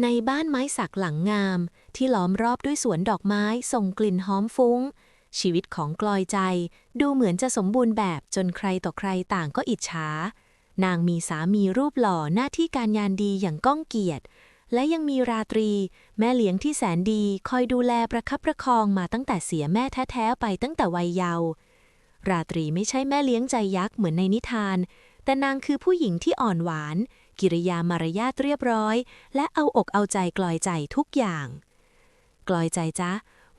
ในบ้านไม้สักหลังงาม ที่ล้อมรอบด้วยสวนดอกไม้ส่งกลิ่นหอมฟุ้ง ชีวิตของกลอยใจ ดูเหมือนจะสมบูรณ์แบบจนใครต่อใครต่างก็อิจฉา นางมีสามีรูปหล่อหน้าที่การงานดีอย่างก้องเกียรติ และยังมีราตรี แม่เลี้ยงที่แสนดีคอยดูแลประคับประคองมาตั้งแต่เสียแม่แท้ๆไปตั้งแต่วัยเยาว์ราตรีไม่ใช่แม่เลี้ยงใจยักษ์เหมือนในนิทาน แต่นางคือผู้หญิงที่อ่อนหวาน กิริยามารยาทเรียบร้อย และเอาอกเอาใจกลอยใจทุกอย่าง กลอยใจจ๊ะ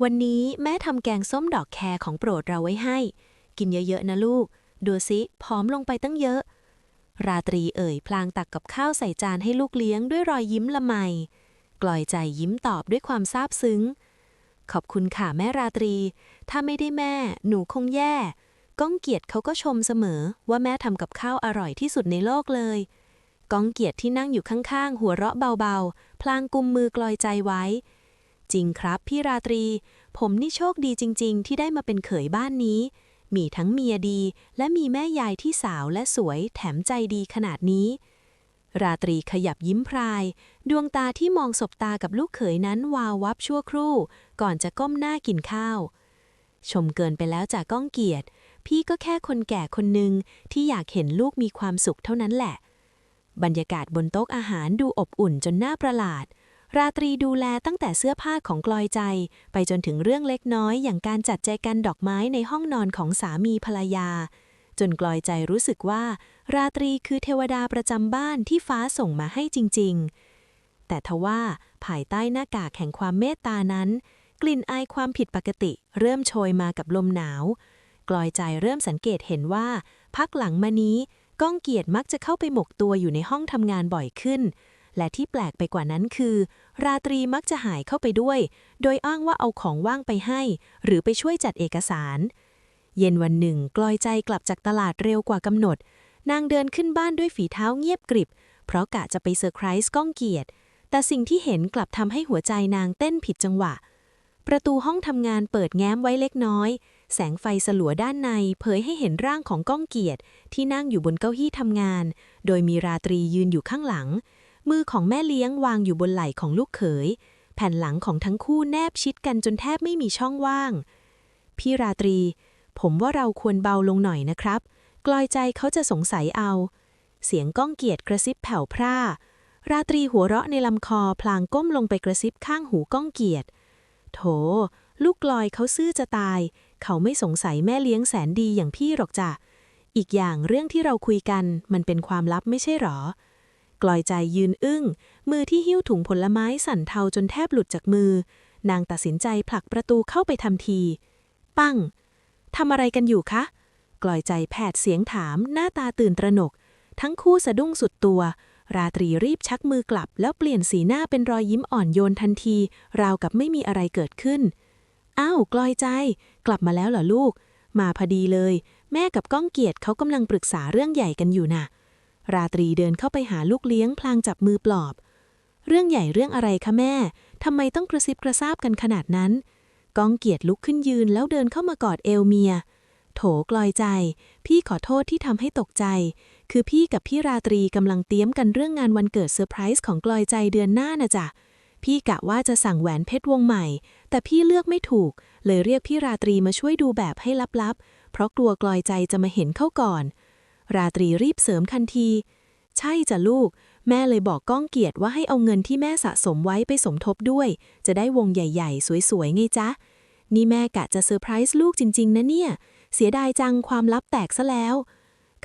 วันนี้แม่ทำแกงส้มดอกแครของโปรดเราไว้ให้ กินเยอะๆนะลูก ดูสิผอมลงไปตั้งเยอะ ราตรีเอ่ยพลางตักกับข้าวใส่จานให้ลูกเลี้ยงด้วยรอยยิ้มละไม กลอยใจยิ้มตอบด้วยความซาบซึ้ง ขอบคุณค่ะแม่ราตรี ถ้าไม่ได้แม่ หนูคงแย่ ก้องเกียรติเขาก็ชมเสมอว่าแม่ทำกับข้าวอร่อยที่สุดในโลกเลย ก้องเกียรติที่นั่งอยู่ข้างๆ หัวเราะเบาๆ พลางกุมมือกลอยใจไว้ จริงครับพี่ราตรี ผมนี่โชคดีจริง ๆ ที่ได้มาเป็นเขยบ้านนี้ มีทั้งเมียดี และมีแม่ยายที่สาวและสวยแถมใจดีขนาดนี้ ราตรีขยับยิ้มพราย ดวงตาที่มองสบตากับลูกเขยนั้นวาววับชั่วครู่ ก่อนจะก้มหน้ากินข้าว ชมเกินไปแล้วจากก้องเกียรติ พี่ก็แค่คนแก่คนหนึ่งที่อยากเห็นลูกมีความสุขเท่านั้นแหละ บรรยากาศบนโต๊ะอาหารดูอบอุ่นจนน่าประหลาด ราตรีดูแลตั้งแต่เสื้อผ้าของกลอยใจ ไปจนถึงเรื่องเล็กน้อยอย่างการจัดแจกันดอกไม้ในห้องนอนของสามีภรรยา จนกลอยใจรู้สึกว่า ราตรีคือเทวดาประจำบ้านที่ฟ้าส่งมาให้จริง ๆ แต่ทว่าภายใต้หน้ากากแห่งความเมตตานั้น กลิ่นอายความผิดปกติ เริ่มโชยมากับลมหนาว กลอยใจเริ่มสังเกตเห็นว่า พักหลังมานี้ ก้องเกียรติมักจะเข้าไปหมกตัวอยู่ในห้องทำงานบ่อยขึ้น และที่แปลกไปกว่านั้นคือ ราตรีมักจะหายเข้าไปด้วย โดยอ้างว่าเอาของว่างไปให้ หรือไปช่วยจัดเอกสาร เย็นวันหนึ่งกลอยใจกลับจากตลาดเร็วกว่ากำหนด นางเดินขึ้นบ้านด้วยฝีเท้าเงียบกริบ เพราะกะจะไปเซอร์ไพรส์ก้องเกียรติ แต่สิ่งที่เห็นกลับทำให้หัวใจนางเต้นผิดจังหวะ ประตูห้องทำงานเปิดแง้มไว้เล็กน้อย แสงไฟสลัวด้านในเผยให้เห็นร่างของก้องเกียรติ ที่นั่งอยู่บนเก้าอี้ทำงาน โดยมีราตรียืนอยู่ข้างหลัง มือของแม่เลี้ยงวางอยู่บนไหล่ของลูกเขย แผ่นหลังของทั้งคู่แนบชิดกันจนแทบไม่มีช่องว่าง พี่ราตรี ผมว่าเราควรเบาลงหน่อยนะครับ กลอยใจเขาจะสงสัยเอา เสียงก้องเกียรติกระซิบแผ่วพร่า ราตรีหัวเราะในลำคอพลางก้มลงไปกระซิบข้างหูก้องเกียรติ โถ ลูกกลอยเขาซื่อจะตาย เขาไม่สงสัยแม่เลี้ยงแสนดีอย่างพี่หรอกจ้ะ อีกอย่างเรื่องที่เราคุยกันมันเป็นความลับไม่ใช่หรอ กลอยใจยืนอึ้ง มือที่หิ้วถุงผลไม้สั่นเทาจนแทบหลุดจากมือ นางตัดสินใจผลักประตูเข้าไปทันที ปั้งทำอะไรกันอยู่คะ กลอยใจแผดเสียงถามหน้าตาตื่นตระหนก ทั้งคู่สะดุ้งสุดตัว ราตรีรีบชักมือกลับ แล้วเปลี่ยนสีหน้าเป็นรอยยิ้มอ่อนโยนทันที ราวกับไม่มีอะไรเกิดขึ้น อ้าวกลอยใจ กลับมาแล้วเหรอลูก มาพอดีเลย แม่กับก้องเกียรติเขากำลังปรึกษาเรื่องใหญ่กันอยู่น่ะ ราตรีเดินเข้าไปหาลูกเลี้ยงพลางจับมือปลอบ เรื่องใหญ่เรื่องอะไรคะแม่ทำไมต้องกระซิบกระซาบกันขนาดนั้น ก้องเกียรติลุกขึ้นยืนแล้วเดินเข้ามากอดเอวเมีย โถกลอยใจ พี่ขอโทษที่ทำให้ตกใจ คือพี่กับพี่ราตรีกำลังเตรียมกันเรื่องงานวันเกิดเซอร์ไพรส์ของกลอยใจเดือนหน้านะจ๊ะ พี่กะว่าจะสั่งแหวนเพชรวงใหม่ แต่พี่เลือกไม่ถูก เลยเรียกพี่ราตรีมาช่วยดูแบบให้ลับๆ เพราะกลัวกลอยใจจะมาเห็นเข้าก่อน ราตรีรีบเสริมทันที ใช่จ้ะลูก แม่เลยบอกก้องเกียรติว่าให้เอาเงินที่แม่สะสมไว้ไปสมทบด้วย จะได้วงใหญ่ๆ สวยๆไงจ๊ะ นี่แม่กะจะเซอร์ไพรส์ลูกจริง ๆ นะเนี่ย เสียดายจังความลับแตกซะแล้ว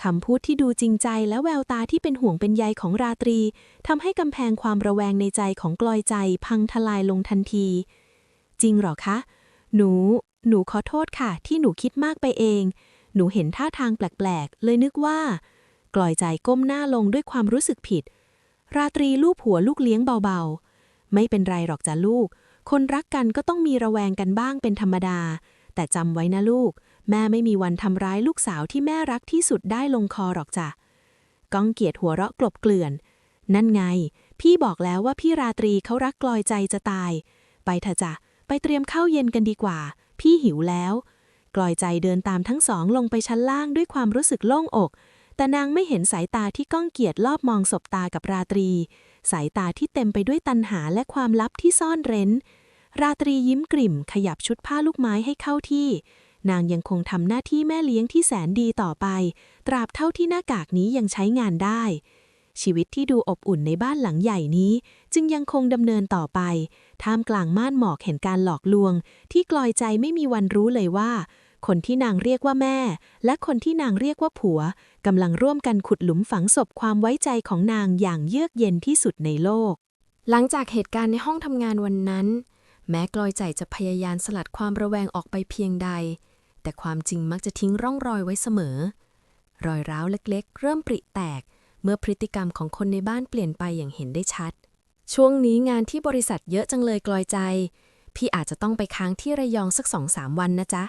คำพูดที่ดูจริงใจและแววตาที่เป็นห่วงเป็นใยของราตรีทำให้กำแพงความระแวงในใจของกลอยใจพังทลายลงทันที จริงหรอคะ หนู หนูขอโทษค่ะ ที่หนูคิดมากไปเอง หนูเห็นท่าทางแปลกๆ เลยนึกว่า กลอยใจก้มหน้าลงด้วยความรู้สึกผิด ราตรีลูบหัวลูกเลี้ยงเบาๆ ไม่เป็นไรหรอกจ้ะลูก คนรักกันก็ต้องมีระแวงกันบ้างเป็นธรรมดา แต่จำไว้นะลูก แม่ไม่มีวันทำร้ายลูกสาวที่แม่รักที่สุดได้ลงคอหรอกจ้ะก้องเกียรติหัวเราะกลบเกลื่อน นั่นไง พี่บอกแล้วว่าพี่ราตรีเขารักกลอยใจจะตาย ไปเถอะจ้ะไปเตรียมข้าวเย็นกันดีกว่า พี่หิวแล้ว กลอยใจเดินตามทั้งสองลงไปชั้นล่างด้วยความรู้สึกโล่งอก แต่นางไม่เห็นสายตาที่ก้องเกียรติลอบมองสบตากับราตรี สายตาที่เต็มไปด้วยตัณหาและความลับที่ซ่อนเร้น ราตรียิ้มกลิ่มขยับชุดผ้าลูกไม้ให้เข้าที่ นางยังคงทำหน้าที่แม่เลี้ยงที่แสนดีต่อไป ตราบเท่าที่หน้ากากนี้ยังใช้งานได้ ชีวิตที่ดูอบอุ่นในบ้านหลังใหญ่นี้ จึงยังคงดำเนินต่อไป ท่ามกลางม่านหมอกแห่งการหลอกลวง ที่กลอยใจไม่มีวันรู้เลยว่า คนที่นางเรียกว่าแม่ และคนที่นางเรียกว่าผัวกำลังร่วมกันขุดหลุมฝังศพความไว้ใจของนางอย่างเยือกเย็นที่สุดในโลก หลังจากเหตุการณ์ในห้องทำงานวันนั้นแม้กลอยใจจะพยายามสลัดความระแวงออกไปเพียงใด แต่ความจริงมักจะทิ้งร่องรอยไว้เสมอ รอยร้าวเล็กๆ เริ่มปริแตก เมื่อพฤติกรรมของคนในบ้านเปลี่ยนไปอย่างเห็นได้ชัด ช่วงนี้งานที่บริษัทเยอะจังเลยกลอยใจ พี่อาจจะต้องไปค้างที่ระยองสักสองสามวันนะจ๊ะ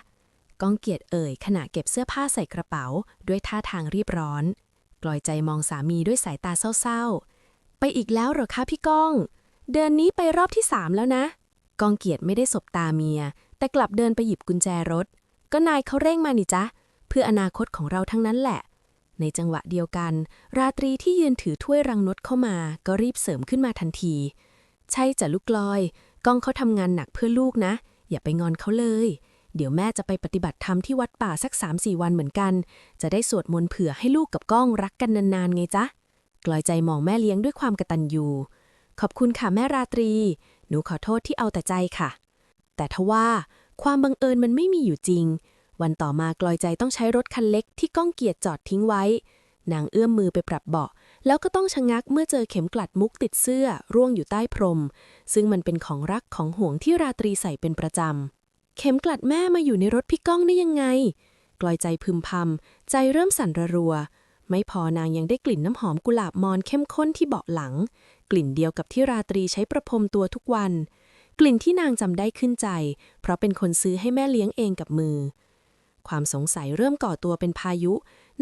ก้องเกียรติเอ่ยขณะเก็บเสื้อผ้าใส่กระเป๋า ด้วยท่าทางรีบร้อน กลอยใจมองสามีด้วยสายตาเศร้าๆ ไปอีกแล้วเหรอคะพี่ก้อง เดือนนี้ไปรอบที่สามแล้วนะก้องเกียรติไม่ได้สบตาเมีย แต่กลับเดินไปหยิบกุญแจรถ ก็นายเขาเร่งมานี่จ๊ะ เพื่ออนาคตของเราทั้งนั้นแหละ ในจังหวะเดียวกัน ราตรีที่ยืนถือถ้วยรังนดเข้ามาก็รีบเสริมขึ้นมาทันที ใช่จ้ะลูกกลอยก้องเขาทำงานหนักเพื่อลูกนะ อย่าไปงอนเขาเลย เดี๋ยวแม่จะไปปฏิบัติธรรมที่วัดป่าสักสามสี่วันเหมือนกัน จะได้สวดมนต์เผื่อให้ลูกกับก้องรักกันนานๆไงจ๊ะกลอยใจมองแม่เลี้ยงด้วยความกตัญญูขอบคุณค่ะแม่ราตรี หนูขอโทษที่เอาแต่ใจค่ะ แต่ทว่า ความบังเอิญมันไม่มีอยู่จริง วันต่อมากลอยใจต้องใช้รถคันเล็กที่ก้องเกียรจอดทิ้งไว้ นางเอื้อมมือไปปรับเบาะ แล้วก็ต้องชะงักเมื่อเจอเข็มกลัดมุกติดเสื้อ ร่วงอยู่ใต้พรม ซึ่งมันเป็นของรักของห่วงที่ราตรีใส่เป็นประจำ เข็มกลัดแม่มาอยู่ในรถพี่ก้องได้ยังไง กลอยใจพึมพำใจเริ่มสั่นระรัว ไม่พอนางยังได้กลิ่นน้ำหอมกุหลาบมอนเข้มข้นที่เบาะหลัง กลิ่นเดียวกับที่ราตรีใช้ประพรมตัวทุกวัน กลิ่นที่นางจำได้ขึ้นใจ เพราะเป็นคนซื้อให้แม่เลี้ยงเองกับมือ ความสงสัยเริ่มก่อตัวเป็นพายุ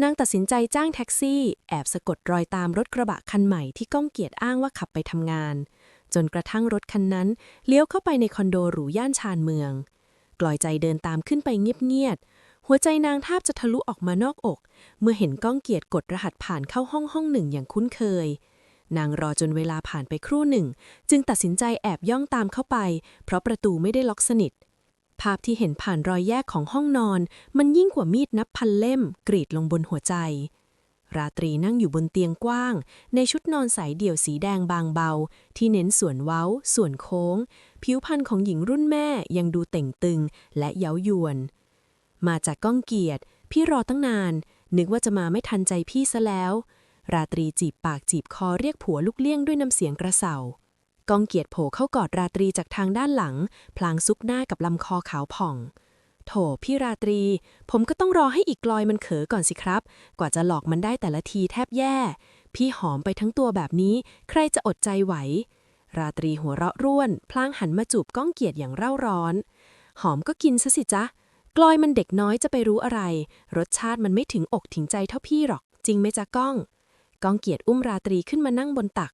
นางตัดสินใจจ้างแท็กซี่ แอบสะกดรอยตามรถกระบะคันใหม่ที่ก้องเกียรติอ้างว่าขับไปทำงาน จนกระทั่งรถคันนั้น เลี้ยวเข้าไปในคอนโดหรูย่านชานเมือง กลอยใจเดินตามขึ้นไปเงียบๆหัวใจนางแทบจะทะลุออกมานอกอก เมื่อเห็นก้องเกียรติกดรหัสผ่านเข้าห้องห้องหนึ่งอย่างคุ้นเคย นางรอจนเวลาผ่านไปครู่หนึ่ง จึงตัดสินใจแอบย่องตามเข้าไป เพราะประตูไม่ได้ล็อกสนิท ภาพที่เห็นผ่านรอยแยกของห้องนอน มันยิ่งกว่ามีดนับพันเล่ม กรีดลงบนหัวใจ ราตรีนั่งอยู่บนเตียงกว้าง ในชุดนอนสายเดี่ยวสีแดงบางเบา ที่เน้นส่วนเว้า ส่วนโค้ง ผิวพรรณของหญิงรุ่นแม่ยังดูเต่งตึงและเย้ายวน มาจากก้องเกียรติ พี่รอตั้งนาน นึกว่าจะมาไม่ทันใจพี่ซะแล้ว ราตรีจีบปากจีบคอเรียกผัวลูกเลี้ยงด้วยน้ำเสียงกระเซาก้องเกียรติโผล่เข้ากอดราตรีจากทางด้านหลัง พลางซุกหน้ากับลำคอขาวผ่อง โถพี่ราตรี ผมก็ต้องรอให้อีกกลอยมันเขอก่อนสิครับ กว่าจะหลอกมันได้แต่ละทีแทบแย่ พี่หอมไปทั้งตัวแบบนี้ ใครจะอดใจไหว ราตรีหัวเราะร่วน พลางหันมาจูบก้องเกียรติอย่างเร่าร้อน หอมก็กินซะสิจ๊ะกลอยมันเด็กน้อยจะไปรู้อะไร รสชาติมันไม่ถึงอกถึงใจเท่าพี่หรอก จริงไหมจ๊ะก้อง ก้องเกียรติอุ้มราตรีขึ้นมานั่งบนตัก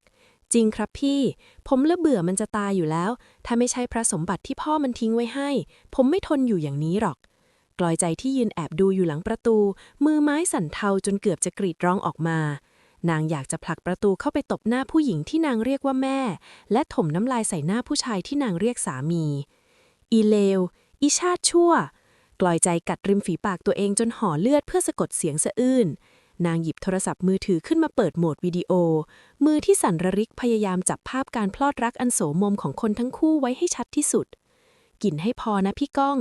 จริงครับพี่ ผมเละเบื่อมันจะตายอยู่แล้ว ถ้าไม่ใช่พระสมบัติที่พ่อมันทิ้งไว้ให้ ผมไม่ทนอยู่อย่างนี้หรอก กลอยใจที่ยืนแอบดูอยู่หลังประตู มือไม้สั่นเทาจนเกือบจะกรีดร้องออกมา นางอยากจะผลักประตูเข้าไปตบหน้าผู้หญิงที่นางเรียกว่าแม่ และถมน้ำลายใส่หน้าผู้ชายที่นางเรียกสามี อีเลว อีชาติชั่วกลอยใจกัดริมฝีปากตัวเองจนห่อเลือดเพื่อสะกดเสียงสะอื้น นางหยิบโทรศัพท์มือถือขึ้นมาเปิดโหมดวิดีโอ มือที่สั่นระริกพยายามจับภาพการพลอดรักอันโสมมของคนทั้งคู่ไว้ให้ชัดที่สุด กินให้พอนะพี่ก้อง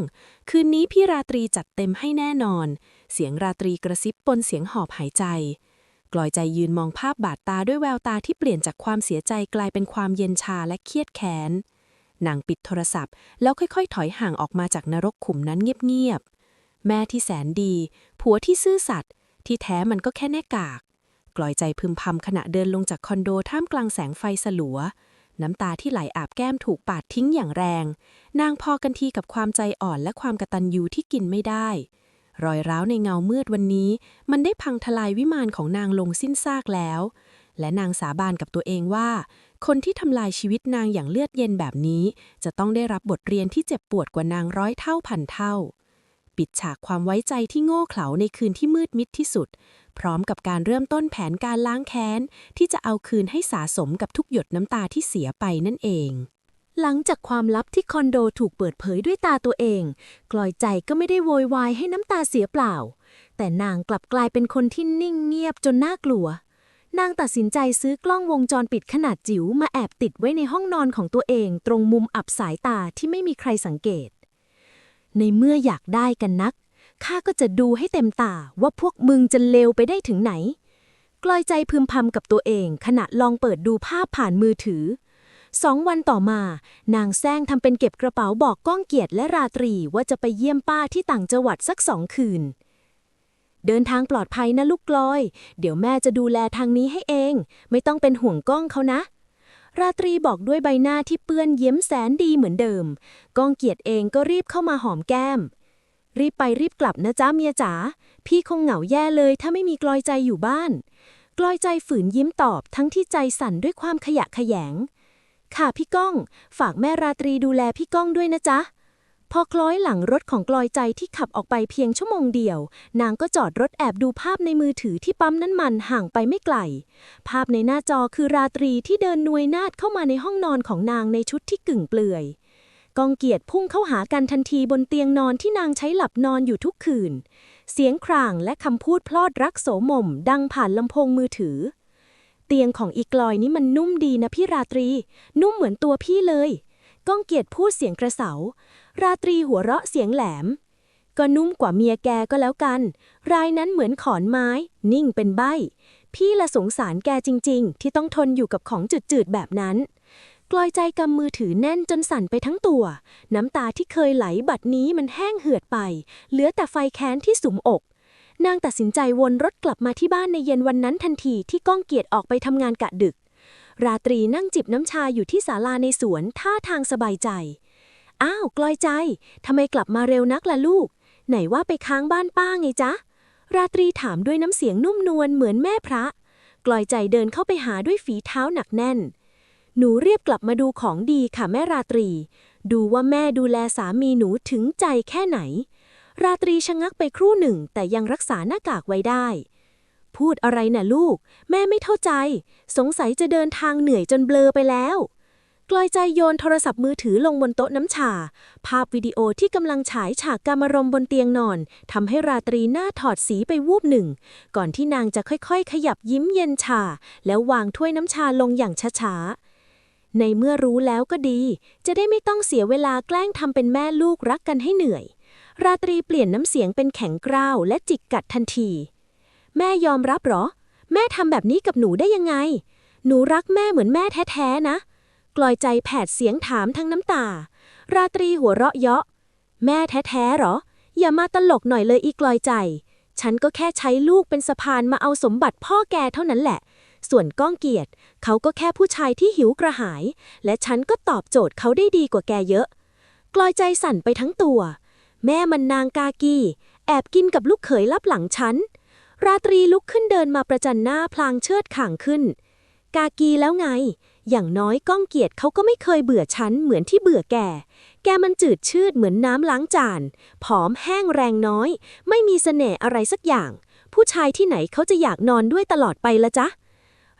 คืนนี้พี่ราตรีจัดเต็มให้แน่นอน เสียงราตรีกระซิบปนเสียงหอบหายใจ กลอยใจยืนมองภาพบาดตาด้วยแววตาที่เปลี่ยนจากความเสียใจกลายเป็นความเย็นชาและเครียดแค้นนางปิดโทรศัพท์ แล้วค่อยๆ ถอยห่างออกมาจากนรกขุมนั้นเงียบๆแม่ที่แสนดี ผัวที่ซื่อสัตย์ ที่แท้มันก็แค่แน่กาก กลอยใจพึมพำขณะเดินลงจากคอนโดท่ามกลางแสงไฟสลัว น้ำตาที่ไหลอาบแก้มถูกปาดทิ้งอย่างแรง นางพอกันทีกับความใจอ่อนและความกระตัญญูที่กินไม่ได้ รอยร้าวในเงามืดวันนี้ มันได้พังทลายวิมานของนางลงสิ้นซากแล้ว และนางสาบานกับตัวเองว่า คนที่ทำลายชีวิตนางอย่างเลือดเย็นแบบนี้ จะต้องได้รับบทเรียนที่เจ็บปวดกว่านางร้อยเท่าพันเท่า ปิดฉากความไว้ใจที่โง่เขลาในคืนที่มืดมิดที่สุด พร้อมกับการเริ่มต้นแผนการล้างแค้น ที่จะเอาคืนให้สะสมกับทุกหยดน้ำตาที่เสียไปนั่นเอง หลังจากความลับที่คอนโดถูกเปิดเผยด้วยตาตัวเอง กลอยใจก็ไม่ได้โวยวายให้น้ำตาเสียเปล่า แต่นางกลับกลายเป็นคนที่นิ่งเงียบจนน่ากลัวนางตัดสินใจซื้อกล้องวงจรปิดขนาดจิ๋วมาแอบติดไว้ในห้องนอนของตัวเอง ตรงมุมอับสายตาที่ไม่มีใครสังเกต ในเมื่ออยากได้กันนัก ข้าก็จะดูให้เต็มตาว่าพวกมึงจะเลวไปได้ถึงไหน กลอยใจพึมพำกับตัวเองขณะลองเปิดดูภาพผ่านมือถือ สองวันต่อมา นางแซงทำเป็นเก็บกระเป๋าบอกก้องเกียรติและราตรีว่าจะไปเยี่ยมป้าที่ต่างจังหวัดสักสองคืนเดินทางปลอดภัยนะลูกกลอย เดี๋ยวแม่จะดูแลทางนี้ให้เอง ไม่ต้องเป็นห่วงก้องเขานะ ราตรีบอกด้วยใบหน้าที่เปื้อนเยิ้มแสนดีเหมือนเดิมก้องเกียรติเองก็รีบเข้ามาหอมแก้ม รีบไปรีบกลับนะจ๊ะเมียจ๋า พี่คงเหงาแย่เลยถ้าไม่มีกลอยใจอยู่บ้าน กลอยใจฝืนยิ้มตอบทั้งที่ใจสั่นด้วยความขยะแขยง ค่ะพี่ก้อง ฝากแม่ราตรีดูแลพี่ก้องด้วยนะจ๊ะ พอคล้อยหลังรถของกลอยใจที่ขับออกไปเพียงชั่วโมงเดียว นางก็จอดรถแอบดูภาพในมือถือที่ปั๊มน้ำมันห่างไปไม่ไกล ภาพในหน้าจอคือราตรีที่เดินนวยนาดเข้ามาในห้องนอนของนางในชุดที่กึ่งเปลือยกองเกียรติพุ่งเข้าหากันทันทีบนเตียงนอนที่นางใช้หลับนอนอยู่ทุกคืน เสียงครางและคำพูดพลอดรักโสมม ดังผ่านลำโพงมือถือ เตียงของอีกลอยนี่มันนุ่มดีนะพี่ราตรี นุ่มเหมือนตัวพี่เลย ก้องเกียรติพูดเสียงกระเสา ราตรีหัวเราะเสียงแหลม ก็นุ่มกว่าเมียแกก็แล้วกัน รายนั้นเหมือนขอนไม้ นิ่งเป็นใบ พี่ละสงสารแกจริง ๆ ที่ต้องทนอยู่กับของจืดๆแบบนั้น กลอยใจกำมือถือแน่นจนสั่นไปทั้งตัว น้ำตาที่เคยไหลบัดนี้มันแห้งเหือดไป เหลือแต่ไฟแค้นที่สุมอกนางตัดสินใจวนรถกลับมาที่บ้านในเย็นวันนั้นทันทีที่ก้องเกียรติออกไปทำงานกะดึก ราตรีนั่งจิบน้ำชาอยู่ที่ศาลาในสวนท่าทางสบายใจ อ้าวกลอยใจ ทำไมกลับมาเร็วนักล่ะลูก ไหนว่าไปค้างบ้านป้าไงจ๊ะ ราตรีถามด้วยน้ำเสียงนุ่มนวลเหมือนแม่พระ กลอยใจเดินเข้าไปหาด้วยฝีเท้าหนักแน่น หนูเรียบกลับมาดูของดีค่ะแม่ราตรี ดูว่าแม่ดูแลสามีหนูถึงใจแค่ไหน ราตรีชะงักไปครู่หนึ่งแต่ยังรักษาหน้ากากไว้ได้ พูดอะไรน่ะลูก แม่ไม่เข้าใจ สงสัยจะเดินทางเหนื่อยจนเบลอไปแล้ว กลอยใจโยนโทรศัพท์มือถือลงบนโต๊ะน้ำชา ภาพวิดีโอที่กำลังฉายฉากการมารมบนเตียงนอนทำให้ราตรีหน้าถอดสีไปวูบหนึ่ง ก่อนที่นางจะค่อยๆ ขยับยิ้มเย็นชา แล้ววางถ้วยน้ำชาลงอย่างช้าๆ ในเมื่อรู้แล้วก็ดี จะได้ไม่ต้องเสียเวลาแกล้งทำเป็นแม่ลูกรักกันให้เหนื่อย ราตรีเปลี่ยนน้ำเสียงเป็นแข็งกร้าวและจิกกัดทันที แม่ยอมรับหรอ แม่ทำแบบนี้กับหนูได้ยังไง หนูรักแม่เหมือนแม่แท้ๆนะ กลอยใจแผดเสียงถามทั้งน้ำตา ราตรีหัวเราะเยาะ แม่แท้ๆเหรอ อย่ามาตลกหน่อยเลยอีกลอยใจ ฉันก็แค่ใช้ลูกเป็นสะพานมาเอาสมบัติพ่อแกเท่านั้นแหละ ส่วนก้องเกียรติ เขาก็แค่ผู้ชายที่หิวกระหาย และฉันก็ตอบโจทย์เขาได้ดีกว่าแกเยอะ กลอยใจสั่นไปทั้งตัว แม่มันนางกากีแอบกินกับลูกเขยลับหลังฉัน ราตรีลุกขึ้นเดินมาประจันหน้าพลางเชิดข่างขึ้น กากีแล้วไง อย่างน้อยก้องเกียรติเขาก็ไม่เคยเบื่อฉันเหมือนที่เบื่อแก แกมันจืดชืดเหมือนน้ำล้างจาน ผอมแห้งแรงน้อย ไม่มีเสน่ห์อะไรสักอย่าง ผู้ชายที่ไหนเขาจะอยากนอนด้วยตลอดไปละจ๊ะ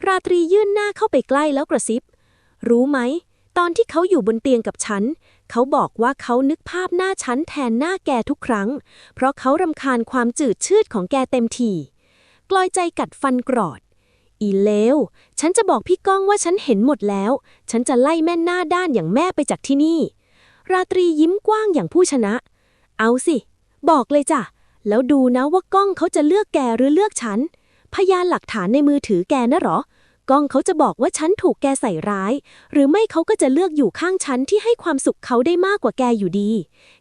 ราตรียื่นหน้าเข้าไปใกล้แล้วกระซิบ รู้ไหม ตอนที่เขาอยู่บนเตียงกับฉัน เขาบอกว่าเขานึกภาพหน้าฉันแทนหน้าแกทุกครั้ง เพราะเขารำคาญความจืดชืดของแกเต็มทีกลอยใจกัดฟันกรอด อีเลว ฉันจะบอกพี่ก้องว่าฉันเห็นหมดแล้ว ฉันจะไล่แม่หน้าด้านอย่างแม่ไปจากที่นี่ ราตรียิ้มกว้างอย่างผู้ชนะ เอาสิ บอกเลยจ้ะ แล้วดูนะว่าก้องเขาจะเลือกแกหรือเลือกฉัน พยานหลักฐานในมือถือแกนะหรอ ก้องเขาจะบอกว่าฉันถูกแกใส่ร้าย หรือไม่เขาก็จะเลือกอยู่ข้างฉันที่ให้ความสุขเขาได้มากกว่าแกอยู่ดี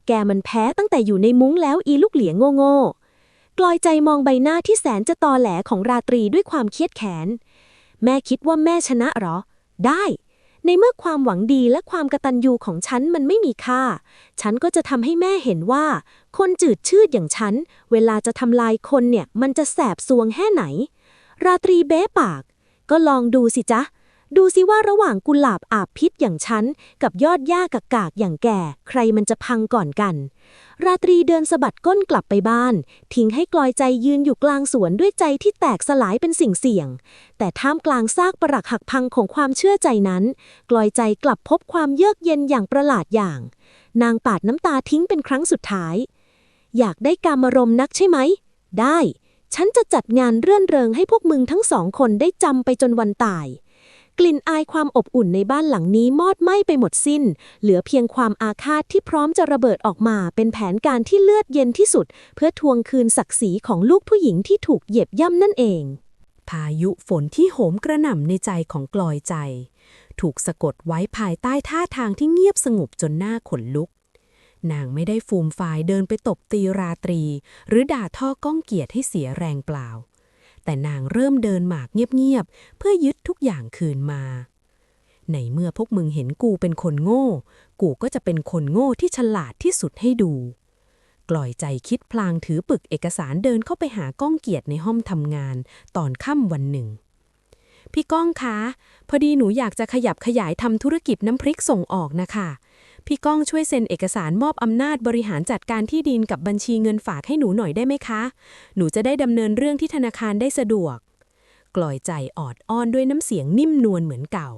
แกมันแพ้ตั้งแต่อยู่ในมุ้งแล้วอีลูกเหลียงโง่ๆ กลอยใจมองใบหน้าที่แสนจะตอแหลของราตรีด้วยความเครียดแค้น แม่คิดว่าแม่ชนะเหรอ ได้ ในเมื่อความหวังดีและความกระตันยูของฉันมันไม่มีค่า ฉันก็จะทำให้แม่เห็นว่า คนจืดชืดอย่างฉัน เวลาจะทำลายคนเนี่ยมันจะแสบซวงแค่ไหน ราตรีเบ้ปาก ก็ลองดูสิจ๊ะ ดูสิว่าระหว่างกุหลาบอาบพิษอย่างฉัน กับยอดหญ้ากากากอย่างแก่ ใครมันจะพังก่อนกัน ราตรีเดินสะบัดก้นกลับไปบ้าน ทิ้งให้กลอยใจยืนอยู่กลางสวนด้วยใจที่แตกสลายเป็นสิ่งเสี่ยง แต่ท่ามกลางซากปรักหักพังของความเชื่อใจนั้น กลอยใจกลับพบความเยือกเย็นอย่างประหลาดอย่าง นางปาดน้ำตาทิ้งเป็นครั้งสุดท้าย อยากได้การมรมนักใช่ไหม ได้ ฉันจะจัดงานเรื่อนเริงให้พวกมึงทั้งสองคนได้จำไปจนวันตาย ลิ่นอายความอบอุ่นในบ้านหลังนี้มอดไหม้ไปหมดสิ้น เหลือเพียงความอาฆาตที่พร้อมจะระเบิดออกมา เป็นแผนการที่เลือดเย็นที่สุด เพื่อทวงคืนศักดิ์ศรีของลูกผู้หญิงที่ถูกเหยียบย่ำนั่นเอง พายุฝนที่โหมกระหน่ำในใจของกลอยใจ ถูกสะกดไว้ภายใต้ท่าทางที่เงียบสงบจนหน้าขนลุก นางไม่ได้ฟูมฟายเดินไปตบตีราตรี หรือด่าท่อก้องเกียรติให้เสียแรงเปล่า แต่นางเริ่มเดินหมากเงียบๆ เพื่อยึดทุกอย่างคืนมา ในเมื่อพวกมึงเห็นกูเป็นคนโง่ กูก็จะเป็นคนโง่ที่ฉลาดที่สุดให้ดู กล่อยใจคิดพลางถือปึกเอกสารเดินเข้าไปหาก้องเกียรติในห้องทำงาน ตอนค่ำวันหนึ่ง พี่ก้องคะ พอดีหนูอยากจะขยับขยายทำธุรกิจน้ำพริกส่งออกนะคะ พี่ก้องช่วยเซ็นเอกสารมอบอำนาจบริหารจัดการที่ดินกับบัญชีเงินฝากให้หนูหน่อยได้ไหมคะ หนูจะได้ดำเนินเรื่องที่ธนาคารได้สะดวก กล่อยใจออดอ้อนด้วยน้ำเสียงนิ่มนวลเหมือนเก่า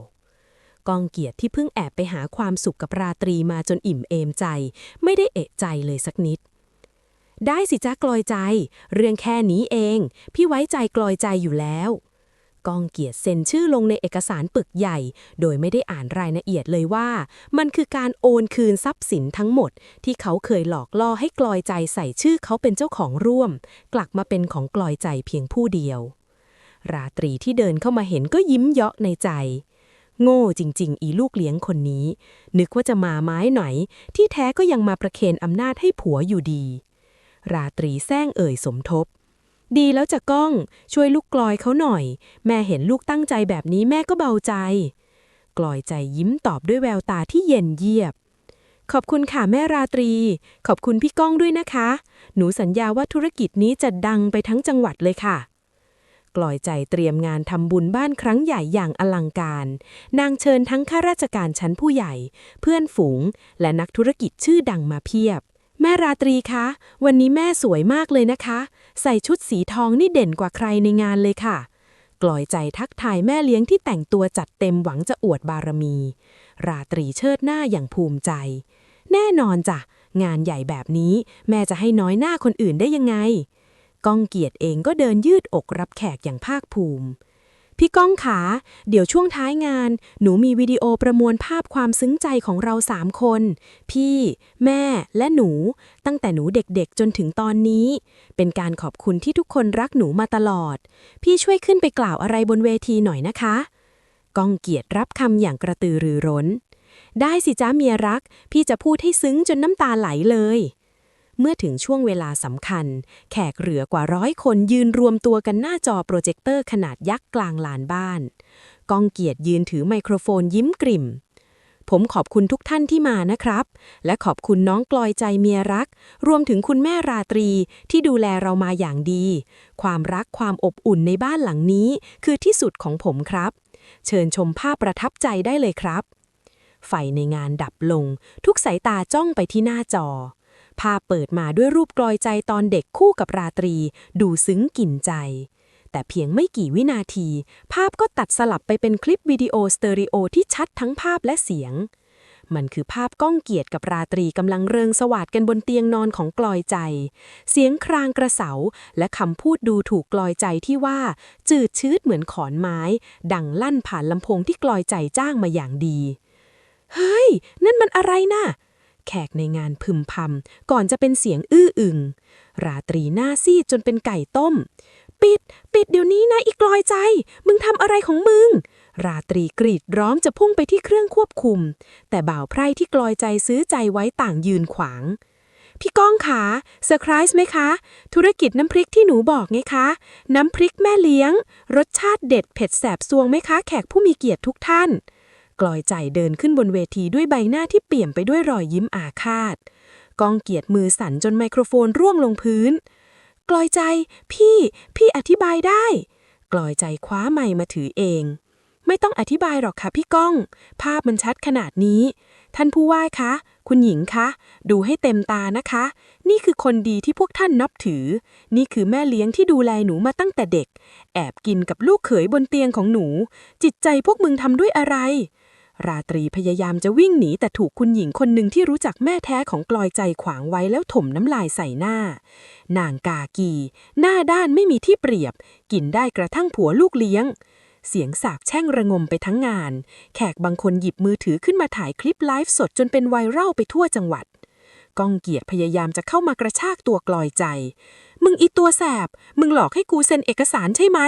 กองเกียรติที่เพิ่งแอบไปหาความสุขกับราตรีมาจนอิ่มเอมใจ ไม่ได้เอะใจเลยสักนิด ได้สิจ้ากลอยใจ เรื่องแค่นี้เอง พี่ไว้ใจกลอยใจอยู่แล้ว กองเกียรติเซ็นชื่อลงในเอกสารปึกใหญ่ โดยไม่ได้อ่านรายละเอียดเลยว่า มันคือการโอนคืนทรัพย์สินทั้งหมด ที่เขาเคยหลอกล่อให้กลอยใจใส่ชื่อเขาเป็นเจ้าของร่วม กลับมาเป็นของกลอยใจเพียงผู้เดียว ราตรีที่เดินเข้ามาเห็นก็ยิ้มเยาะในใจโง่จริง ๆ อีลูกเลี้ยงคนนี้ นึกว่าจะมาไม้ไหนที่แท้ก็ยังมาประเคนอำนาจให้ผัวอยู่ดี ราตรีแซงเอ่ยสมทบ ดีแล้วจะก้อง ช่วยลูกกลอยเขาหน่อย แม่เห็นลูกตั้งใจแบบนี้แม่ก็เบาใจ กลอยใจยิ้มตอบด้วยแววตาที่เย็นเยียบ ขอบคุณค่ะแม่ราตรี ขอบคุณพี่ก้องด้วยนะคะ หนูสัญญาว่าธุรกิจนี้จะดังไปทั้งจังหวัดเลยค่ะกลอยใจเตรียมงานทำบุญบ้านครั้งใหญ่อย่างอลังการ นางเชิญทั้งข้าราชการชั้นผู้ใหญ่ เพื่อนฝูง และนักธุรกิจชื่อดังมาเพียบ แม่ราตรีคะ วันนี้แม่สวยมากเลยนะคะ ใส่ชุดสีทองนี่เด่นกว่าใครในงานเลยค่ะ กลอยใจทักทายแม่เลี้ยงที่แต่งตัวจัดเต็มหวังจะอวดบารมี ราตรีเชิดหน้าอย่างภูมิใจ แน่นอนจ้ะ งานใหญ่แบบนี้แม่จะให้น้อยหน้าคนอื่นได้ยังไง ก้องเกียรติเองก็เดินยืดอกรับแขกอย่างภาคภูมิ พี่ก้องขา เดี๋ยวช่วงท้ายงาน หนูมีวิดีโอประมวลภาพความซึ้งใจของเราสามคน พี่ แม่ และหนู ตั้งแต่หนูเด็กๆ จนถึงตอนนี้ เป็นการขอบคุณที่ทุกคนรักหนูมาตลอด พี่ช่วยขึ้นไปกล่าวอะไรบนเวทีหน่อยนะคะ ก้องเกียรติรับคำอย่างกระตือรือร้น ได้สิจ้าเมียรัก พี่จะพูดให้ซึ้งจนน้ำตาไหลเลย เมื่อถึงช่วงเวลาสำคัญ แขกเหลือกว่าร้อยคนยืนรวมตัวกันหน้าจอโปรเจคเตอร์ขนาดยักษ์กลางลานบ้านก้องเกียรติยืนถือไมโครโฟนยิ้มกริ่ม ผมขอบคุณทุกท่านที่มานะครับ และขอบคุณน้องกลอยใจเมียรัก รวมถึงคุณแม่ราตรีที่ดูแลเรามาอย่างดี ความรักความอบอุ่นในบ้านหลังนี้ คือที่สุดของผมครับ เชิญชมภาพประทับใจได้เลยครับไฟในงานดับลง ทุกสายตาจ้องไปที่หน้าจอ ภาพเปิดมาด้วยรูปกลอยใจตอนเด็กคู่กับราตรี ดูซึ้งกินใจ แต่เพียงไม่กี่วินาที ภาพก็ตัดสลับไปเป็นคลิปวิดีโอสเตอริโอที่ชัดทั้งภาพและเสียง มันคือภาพก้องเกียรติกับราตรีกำลังเริงสวัสดกันบนเตียงนอนของกลอยใจ เสียงครางกระเสา และคำพูดดูถูกกลอยใจที่ว่า จืดชืดเหมือนขอนไม้ ดังลั่นผ่านลำโพงที่กลอยใจจ้างมาอย่างดี เฮ้ย นั่นมันอะไรน่ะ แขกในงานพึมพำก่อนจะเป็นเสียงอื้ออึง ราตรีหน้าซีดจนเป็นไก่ต้ม ปิด ปิดเดี๋ยวนี้นะอีกลอยใจ มึงทำอะไรของมึง ราตรีกรีดร้องจะพุ่งไปที่เครื่องควบคุม แต่บ่าวไพร่ที่กลอยใจซื้อใจไว้ต่างยืนขวางพี่ก้องขาเซอร์ไพรส์ไหมคะ ธุรกิจน้ำพริกที่หนูบอกไงคะ น้ำพริกแม่เลี้ยง รสชาติเด็ดเผ็ดแสบซวงไหมคะ แขกผู้มีเกียรติทุกท่าน กลอยใจเดินขึ้นบนเวทีด้วยใบหน้าที่เปี่ยมไปด้วยรอยยิ้มอาฆาตกองเกียรติมือสั่นจนไมโครโฟนร่วงลงพื้น กลอยใจ พี่ พี่อธิบายได้ กลอยใจคว้าไมค์มาถือเอง ไม่ต้องอธิบายหรอกค่ะพี่ก้อง ภาพมันชัดขนาดนี้ ท่านผู้ว่าคะ คุณหญิงคะ ดูให้เต็มตานะคะ นี่คือคนดีที่พวกท่านนับถือ นี่คือแม่เลี้ยงที่ดูแลหนูมาตั้งแต่เด็ก แอบกินกับลูกเขยบนเตียงของหนู จิตใจพวกมึงทำด้วยอะไร ราตรีพยายามจะวิ่งหนีแต่ถูกคุณหญิงคนหนึ่งที่รู้จักแม่แท้ของกลอยใจขวางไว้แล้วถมน้ำลายใส่หน้า นางกากี หน้าด้านไม่มีที่เปรียบ กินได้กระทั่งผัวลูกเลี้ยง เสียงสาบแช่งระงมไปทั้งงาน แขกบางคนหยิบมือถือขึ้นมาถ่ายคลิปไลฟ์สดจนเป็นไวรัลไปทั่วจังหวัดก้องเกียรติพยายามจะเข้ามากระชากตัวกลอยใจ มึงอีตัวแสบ มึงหลอกให้กูเซ็นเอกสารใช่ไหม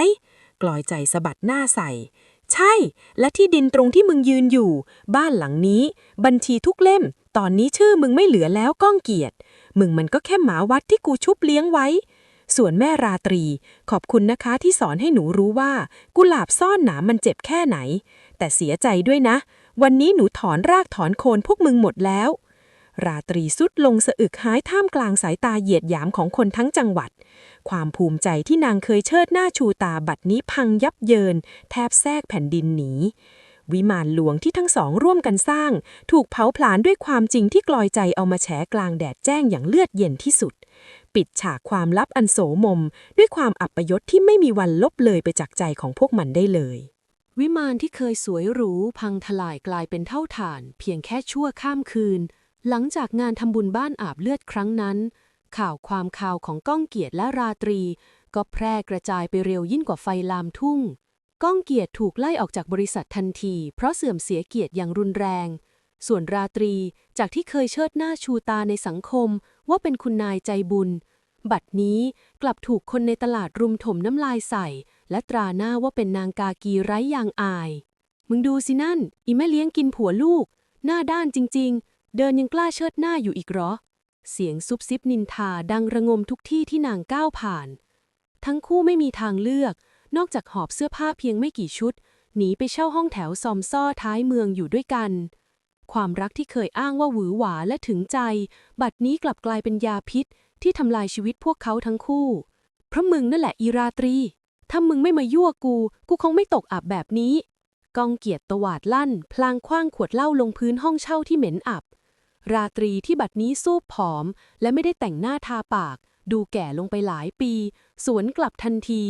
กลอยใจสะบัดหน้าใส่ ใช่ และที่ดินตรงที่มึงยืนอยู่ บ้านหลังนี้ บัญชีทุกเล่ม ตอนนี้ชื่อมึงไม่เหลือแล้วก้องเกียรติ มึงมันก็แค่หมาวัดที่กูชุบเลี้ยงไว้ ส่วนแม่ราตรี ขอบคุณนะคะที่สอนให้หนูรู้ว่า กุหลาบซ่อนหนามมันเจ็บแค่ไหน แต่เสียใจด้วยนะ วันนี้หนูถอนรากถอนโคนพวกมึงหมดแล้ว ราตรีสุดลงสะอึกหายท่ามกลางสายตาเหยียดหยามของคนทั้งจังหวัด ความภูมิใจที่นางเคยเชิดหน้าชูตาบัดนี้พังยับเยิน แทบแทรกแผ่นดินหนีวิมานหลวงที่ทั้งสองร่วมกันสร้าง ถูกเผาผลาญด้วยความจริงที่กลอยใจเอามาแฉกลางแดดแจ้งอย่างเลือดเย็นที่สุด ปิดฉากความลับอันโสมม ด้วยความอัปยศที่ไม่มีวันลบเลยไปจากใจของพวกมันได้เลย วิมานที่เคยสวยหรูพังทลายกลายเป็นเท่าฐาน เพียงแค่ชั่วข้ามคืน หลังจากงานทำบุญบ้านอาบเลือดครั้งนั้น ข่าวความข่าวของก้องเกียรติและราตรี ก็แพร่กระจายไปเร็วยิ่งกว่าไฟลามทุ่ง ก้องเกียรติถูกไล่ออกจากบริษัททันที เพราะเสื่อมเสียเกียรติอย่างรุนแรง ส่วนราตรีจากที่เคยเชิดหน้าชูตาในสังคม ว่าเป็นคุณนายใจบุญ บัดนี้กลับถูกคนในตลาดรุมถมน้ำลายใส่ และตราหน้าว่าเป็นนางกากีไร้ยางอาย มึงดูสินั่น อีแม่เลี้ยงกินผัวลูก หน้าด้านจริง ๆ เดินยังกล้าเชิดหน้าอยู่อีกเหรอ เสียงซุบซิบนินทาดังระงมทุกที่ที่นางก้าวผ่าน ทั้งคู่ไม่มีทางเลือก นอกจากหอบเสื้อผ้าเพียงไม่กี่ชุด หนีไปเช่าห้องแถวซอมซ่อท้ายเมืองอยู่ด้วยกัน ความรักที่เคยอ้างว่าหวือหวาและถึงใจ บัดนี้กลับกลายเป็นยาพิษ ที่ทำลายชีวิตพวกเขาทั้งคู่ เพราะมึงนั่นแหละอีราตรี ถ้ามึงไม่มายั่วกู กูคงไม่ตกอับแบบนี้ กองเกียรติตวาดลั่น พลางคว้างขวดเหล้าลงพื้นห้องเช่าที่เหม็นอับ ราตรีที่บัดนี้สูบผอม และไม่ได้แต่งหน้าทาปาก ดูแก่ลงไปหลายปี สวนกลับทันที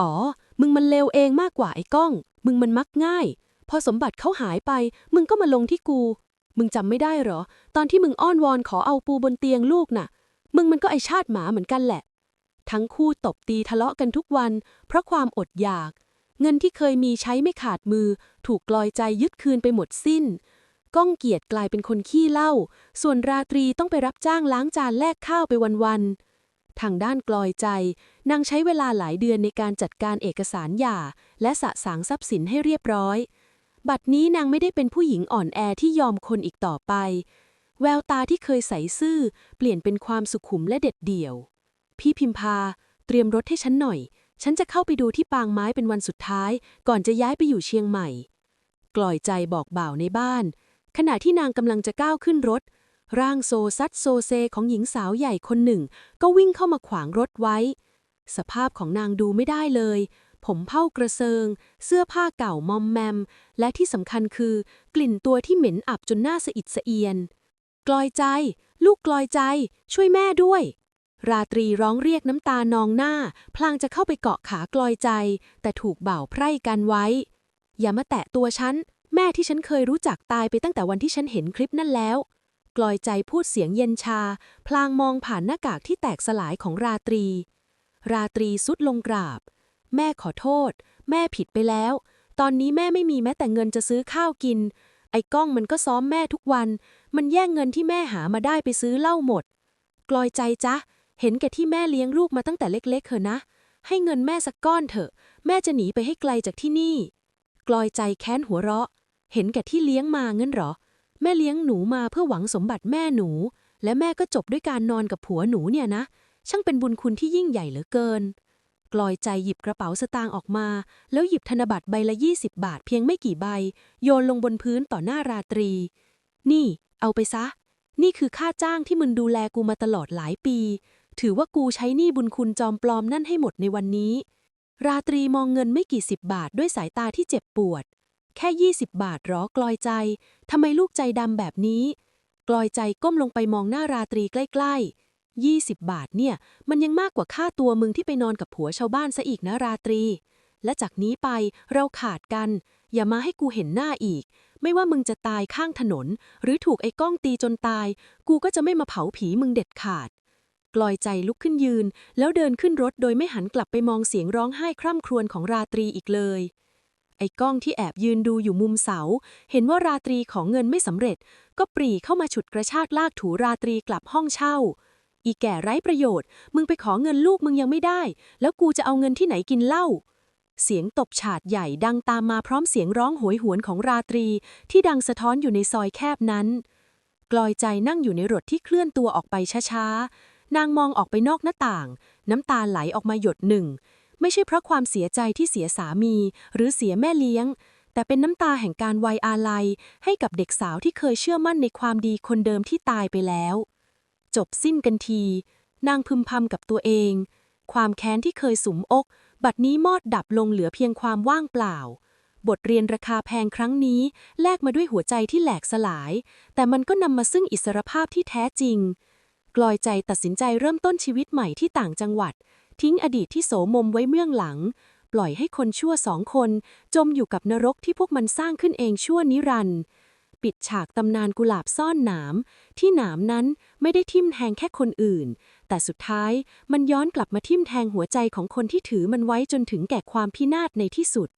อ๋อ มึงมันเลวเองมากกว่าไอ้ก้อง มึงมันมักง่าย พอสมบัติเขาหายไป มึงก็มาลงที่กู มึงจำไม่ได้เหรอ ตอนที่มึงอ้อนวอนขอเอาปูบนเตียงลูกน่ะ มึงมันก็ไอชาติหมาเหมือนกันแหละ ทั้งคู่ตบตีทะเลาะกันทุกวัน เพราะความอดอยาก เงินที่เคยมีใช้ไม่ขาดมือ ถูกกลอยใจยึดคืนไปหมดสิ้น ก้องเกียรติกลายเป็นคนขี้เหล้า ส่วนราตรีต้องไปรับจ้างล้างจานแลกข้าวไปวันๆ ทางด้านกลอยใจ นางใช้เวลาหลายเดือนในการจัดการเอกสารหย่า และสะสางทรัพย์สินให้เรียบร้อย บัดนี้นางไม่ได้เป็นผู้หญิงอ่อนแอที่ยอมคนอีกต่อไป แววตาที่เคยใสซื่อ เปลี่ยนเป็นความสุขุมและเด็ดเดี่ยว พี่พิมพา เตรียมรถให้ฉันหน่อย ฉันจะเข้าไปดูที่ปางไม้เป็นวันสุดท้าย ก่อนจะย้ายไปอยู่เชียงใหม่ กลอยใจบอกบ่าวในบ้าน ขณะที่นางกำลังจะก้าวขึ้นรถ ร่างโซซัดโซเซของหญิงสาวใหญ่คนหนึ่ง ก็วิ่งเข้ามาขวางรถไว้ สภาพของนางดูไม่ได้เลย ผมเผ้ากระเซิง เสื้อผ้าเก่ามอมแมม และที่สำคัญคือกลิ่นตัวที่เหม็นอับจนหน้าสะอิดสะเอียน กลอยใจ ลูกกลอยใจ ช่วยแม่ด้วยราตรีร้องเรียกน้ำตานองหน้า พลางจะเข้าไปเกาะขากลอยใจ แต่ถูกเบ่าไพร่กันไว้ อย่ามาแตะตัวฉัน แม่ที่ฉันเคยรู้จักตายไปตั้งแต่วันที่ฉันเห็นคลิปนั่นแล้ว กลอยใจพูดเสียงเย็นชา พลางมองผ่านหน้ากากที่แตกสลายของราตรี ราตรีสุดลงกราบ แม่ขอโทษ แม่ผิดไปแล้ว ตอนนี้แม่ไม่มีแม้แต่เงินจะซื้อข้าวกิน ไอ้ก้องมันก็ซ้อมแม่ทุกวัน มันแย่งเงินที่แม่หามาได้ไปซื้อเหล้าหมด กลอยใจจ๊ะเห็นแก่ที่แม่เลี้ยงลูกมาตั้งแต่เล็กๆเถอะนะ ให้เงินแม่สักก้อนเถอะ แม่จะหนีไปให้ไกลจากที่นี่ กลอยใจแค้นหัวเราะ เห็นแก่ที่เลี้ยงมาเงินหรอ แม่เลี้ยงหนูมาเพื่อหวังสมบัติแม่หนู และแม่ก็จบด้วยการนอนกับผัวหนูเนี่ยนะ ช่างเป็นบุญคุณที่ยิ่งใหญ่เหลือเกิน กลอยใจหยิบกระเป๋าสตางค์ออกมา แล้วหยิบธนบัตรใบละ 20 บาทเพียงไม่กี่ใบ โยนลงบนพื้นต่อหน้าราตรี นี่ เอาไปซะ นี่คือค่าจ้างที่มึงดูแลกูมาตลอดหลายปี ถือว่ากูใช้หนี้บุญคุณจอมปลอมนั่นให้หมดในวันนี้ ราตรีมองเงินไม่กี่สิบบาทด้วยสายตาที่เจ็บปวด แค่ 20 บาทหรอกลอยใจ ทำไมลูกใจดำแบบนี้ กลอยใจก้มลงไปมองหน้าราตรีใกล้ ๆ 20 บาทเนี่ย มันยังมากกว่าค่าตัวมึงที่ไปนอนกับผัวชาวบ้านซะอีกนะราตรี และจากนี้ไปเราขาดกัน อย่ามาให้กูเห็นหน้าอีก ไม่ว่ามึงจะตายข้างถนน หรือถูกไอ้ก้องตีจนตาย กูก็จะไม่มาเผาผีมึงเด็ดขาดกลอยใจลุกขึ้นยืน แล้วเดินขึ้นรถโดยไม่หันกลับไปมองเสียงร้องไห้คร่ำครวญของราตรีอีกเลย ไอ้ก้องที่แอบยืนดูอยู่มุมเสา เห็นว่าราตรีของเงินไม่สำเร็จ ก็ปรีเข้ามาฉุดกระชากลากถูราตรีกลับห้องเช่า อีแก่ไร้ประโยชน์ มึงไปขอเงินลูกมึงยังไม่ได้ แล้วกูจะเอาเงินที่ไหนกินเหล้าเสียงตบฉาดใหญ่ดังตามมาพร้อมเสียงร้องโหยหวนของราตรี ที่ดังสะท้อนอยู่ในซอยแคบนั้น กลอยใจนั่งอยู่ในรถที่เคลื่อนตัวออกไปช้าๆ นางมองออกไปนอกหน้าต่าง น้ำตาไหลออกมาหยดหนึ่ง ไม่ใช่เพราะความเสียใจที่เสียสามี หรือเสียแม่เลี้ยง แต่เป็นน้ำตาแห่งการไว้อาลัย ให้กับเด็กสาวที่เคยเชื่อมั่นในความดีคนเดิมที่ตายไปแล้ว จบสิ้นกันที นางพึมพำกับตัวเอง ความแค้นที่เคยสุมอก บัดนี้มอดดับลงเหลือเพียงความว่างเปล่า บทเรียนราคาแพงครั้งนี้ แลกมาด้วยหัวใจที่แหลกสลาย แต่มันก็นำมาซึ่งอิสรภาพที่แท้จริงกลอยใจตัดสินใจเริ่มต้นชีวิตใหม่ที่ต่างจังหวัด ทิ้งอดีตที่โสมมไว้เมื่องหลัง ปล่อยให้คนชั่วสองคน จมอยู่กับนรกที่พวกมันสร้างขึ้นเองชั่วนิรันดร์ปิดฉากตำนานกุหลาบซ่อนหนาม ที่หนามนั้นไม่ได้ทิ่มแทงแค่คนอื่น แต่สุดท้ายมันย้อนกลับมาทิ่มแทงหัวใจของคนที่ถือมันไว้จนถึงแก่ความพินาศในที่สุด